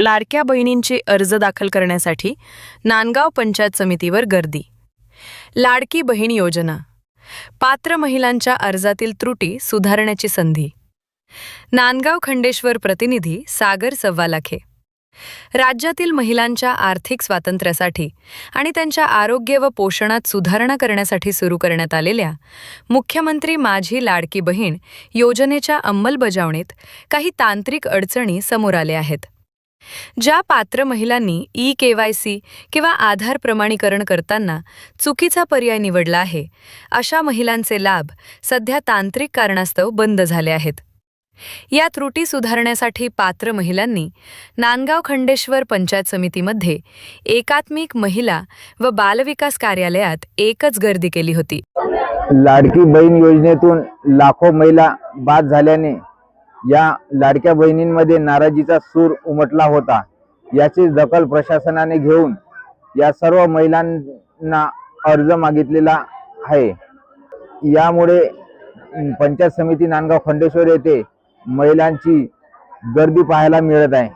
लाडक्या बहिणींचे अर्ज दाखल करण्यासाठी नांदगाव पंचायत समितीवर गर्दी. लाडकी बहीण योजना. पात्र महिलांच्या अर्जातील त्रुटी सुधारण्याची संधी. नांदगाव खंडेश्वर प्रतिनिधी सागर सव्वालाखे. राज्यातील महिलांच्या आर्थिक स्वातंत्र्यासाठी आणि त्यांच्या आरोग्य व पोषणात सुधारणा करण्यासाठी सुरू करण्यात आलेल्या मुख्यमंत्री माझी लाडकी बहीण योजनेच्या अंमलबजावणीत काही तांत्रिक अडचणी समोर आल्या आहेत. ज्या पात्र महिलांनी ई केवायसी किंवा आधार प्रमाणीकरण करताना चुकीचा पर्याय निवडला आहे अशा महिलांचे लाभ सध्या तांत्रिक कारणास्तव बंद झाले आहेत. या त्रुटी सुधारण्यासाठी पात्र महिलांनी नांदगाव खंडेश्वर पंचायत समितीमध्ये एकात्मिक महिला व बालविकास कार्यालयात एकच गर्दी केली होती. लाडकी बहीण योजनेतून लाखो महिला बाद झाल्याने या लाडक्या बहिणींमध्ये नाराजीचा सूर उमटला होता. याची दखल प्रशासनाने घेऊन या सर्व महिलांना अर्ज मागितलेला आहे. यामुळे पंचायत समिती नांदगाव खंडेश्वर येथे महिलांची गर्दी पाहायला मिळत आहे.